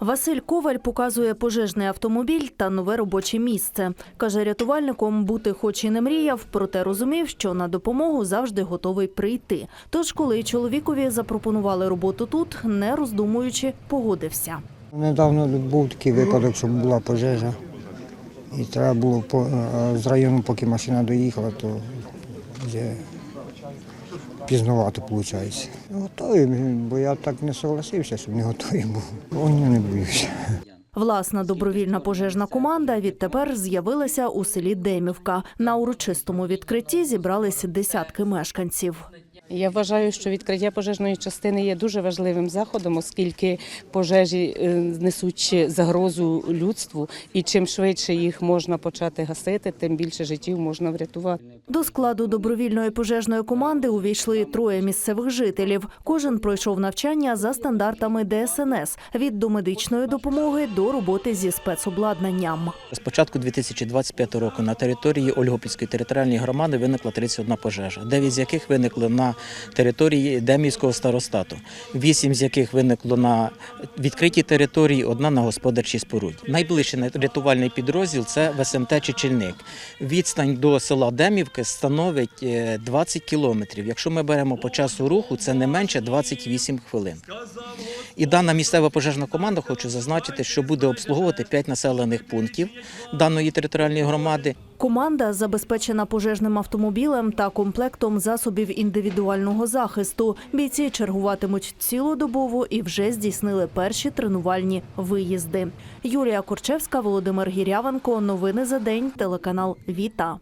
Василь Коваль показує пожежний автомобіль та нове робоче місце. Каже, рятувальником бути хоч і не мріяв, проте розумів, що на допомогу завжди готовий прийти. Тож, коли чоловікові запропонували роботу тут, не роздумуючи, погодився. Недавно був такий випадок, що була пожежа. І треба було е, з району, поки машина доїхала, то вже пізновато виходить. Готовий, бо я так не согласився, щоб не готовий був. Вогню не боюся. Власна добровільна пожежна команда відтепер з'явилася у селі Демівка. На урочистому відкритті зібрались десятки мешканців. Я вважаю, що відкриття пожежної частини є дуже важливим заходом, оскільки пожежі е, несуть загрозу людству, і чим швидше їх можна почати гасити, тим більше життів можна врятувати. До складу добровільної пожежної команди увійшли троє місцевих жителів. Кожен пройшов навчання за стандартами ДСНС від домедичної допомоги до роботи зі спецобладнанням. З початку 2025 року на території Ольгопільської територіальної громади виникла 31 пожежа, 9 з яких виникли на території Демівського старостату, 8 з яких виникло на відкритій території, одна на господарчій споруді. Найближчий рятувальний підрозділ це ВСМТ Чечільник. Відстань до села Демівки становить е, 20 кілометрів. Якщо ми беремо по часу руху, це не менше 28 хвилин. І дана місцева пожежна команда, хочу зазначити, що буде обслуговувати 5 населених пунктів даної територіальної громади. Команда забезпечена пожежним автомобілем та комплектом засобів індивідуального захисту. Бійці чергуватимуть цілодобово і вже здійснили перші тренувальні виїзди. Юлія Корчевська, Володимир Гірявенко. Новини за день. Телеканал Віта.